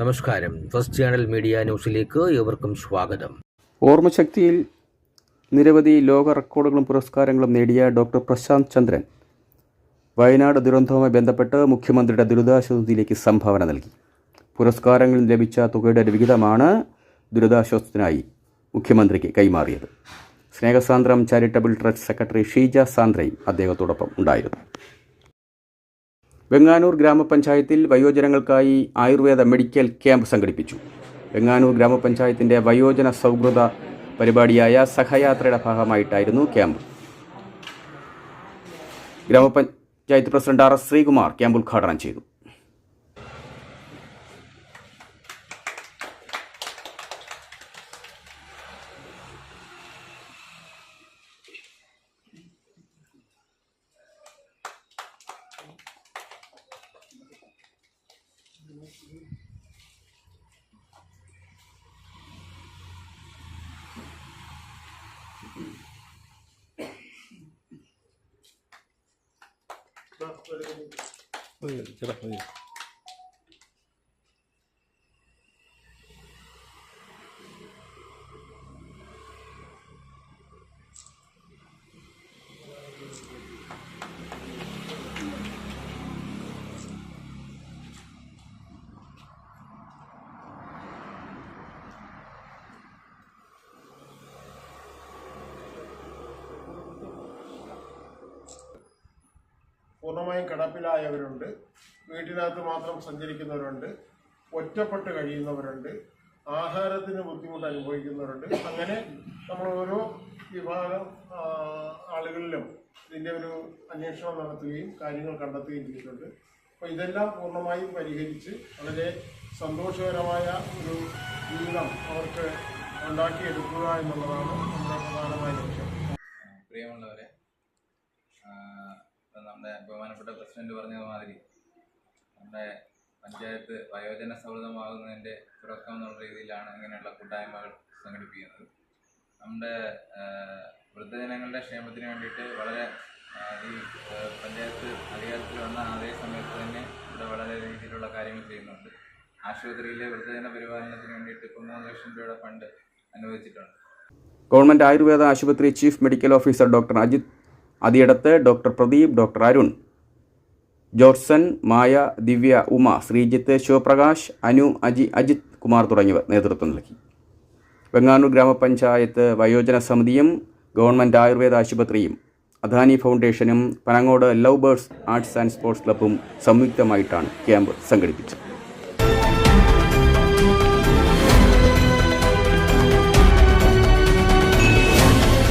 നമസ്കാരം. First channel media ന്യൂസിലേക്ക് ഏവർക്കും സ്വാഗതം. ഓർമ്മശക്തിയിൽ നിരവധി ലോക റെക്കോർഡുകളും പുരസ്കാരങ്ങളും നേടിയ ഡോക്ടർ പ്രശാന്ത് ചന്ദ്രൻ വയനാട് ദുരന്തവുമായി ബന്ധപ്പെട്ട് മുഖ്യമന്ത്രിയുടെ ദുരിതാശ്വാസത്തിലേക്ക് സംഭാവന നൽകി. പുരസ്കാരങ്ങൾ ലഭിച്ച തുകയുടെ ഒരു വിഹിതമാണ് ദുരിതാശ്വാസത്തിനായി മുഖ്യമന്ത്രിക്ക് കൈമാറിയത്. Snehasandram charitable trust secretary Sheeja സാന്ദ്രയും അദ്ദേഹത്തോടൊപ്പം ഉണ്ടായിരുന്നു. വെങ്ങാനൂർ ഗ്രാമപഞ്ചായത്തിൽ വയോജനങ്ങൾക്കായി ആയുർവേദ മെഡിക്കൽ ക്യാമ്പ് സംഘടിപ്പിച്ചു. വെങ്ങാനൂർ ഗ്രാമപഞ്ചായത്തിന്റെ വയോജന സൗഹൃദ പരിപാടിയായ സഹയാത്രയുടെ ഭാഗമായിട്ടായിരുന്നു ക്യാമ്പ്. ഗ്രാമപഞ്ചായത്ത് president R S Sreekumar camp ഉദ്ഘാടനം ചെയ്തു. Buyur, kira, buyur. പൂർണമായും കിടപ്പിലായവരുണ്ട്. വീട്ടിനകത്ത് മാത്രം സഞ്ചരിക്കുന്നവരുണ്ട്. ഒറ്റപ്പെട്ട് കഴിയുന്നവരുണ്ട്. ആഹാരത്തിന് ബുദ്ധിമുട്ട് അനുഭവിക്കുന്നവരുണ്ട്. അങ്ങനെ നമ്മൾ ഓരോ വിഭാഗം ആളുകളിലും ഇതിന്റെ ഒരു അന്വേഷണം നടത്തുകയും കാര്യങ്ങൾ കണ്ടെത്തുകയും ചെയ്തിട്ടുണ്ട്. അപ്പോൾ ഇതെല്ലാം പൂർണമായും പരിഹരിച്ച് വളരെ സന്തോഷകരമായ ഒരു ജീവിതം അവർക്ക് ഉണ്ടാക്കിയെടുക്കുക എന്നുള്ളതാണ് നമ്മുടെ പ്രധാനമായ ലക്ഷ്യം. പ്രിയമുള്ളവരെ ഇപ്പം നമ്മുടെ ബഹുമാനപ്പെട്ട പ്രസിഡന്റ് പറഞ്ഞത് മാതിരി നമ്മുടെ പഞ്ചായത്ത് വയോജന സൗഹൃദമാകുന്നതിന്റെ തുടക്കം എന്നുള്ള രീതിയിലാണ് ഇങ്ങനെയുള്ള കൂട്ടായ്മകൾ സംഘടിപ്പിക്കുന്നത്. നമ്മുടെ വൃദ്ധജനങ്ങളുടെ ക്ഷേമത്തിന് വേണ്ടിയിട്ട് വളരെ ഈ പഞ്ചായത്ത് അധികാരത്തിൽ വന്ന അതേ സമയത്ത് തന്നെ ഇവിടെ വളരെ രീതിയിലുള്ള കാര്യങ്ങൾ ചെയ്യുന്നുണ്ട്. ആശുപത്രിയിലെ വൃദ്ധജന പരിപാലനത്തിന് വേണ്ടിയിട്ട് ഇപ്പോൾ മൂന്ന് ലക്ഷം രൂപയുടെ ഫണ്ട് അനുവദിച്ചിട്ടുണ്ട്. ഗവൺമെന്റ് ആയുർവേദ ആശുപത്രി chief medical officer doctor Ajith Athiyadath doctor Pradeep doctor Arun. Jorson Maya Divya Uma Sreejith Sivaprakash Anu Aji Ajith Kumar തുടങ്ങിയവർ നേതൃത്വം നൽകി. വെങ്ങാനൂർ ഗ്രാമപഞ്ചായത്ത് വയോജന സമിതിയും ഗവൺമെന്റ് ആയുർവേദ ആശുപത്രിയും Adani ഫൗണ്ടേഷനും Panangode love birds arts and sports ക്ലബ്ബും സംയുക്തമായിട്ടാണ് ക്യാമ്പ് സംഘടിപ്പിച്ചത്.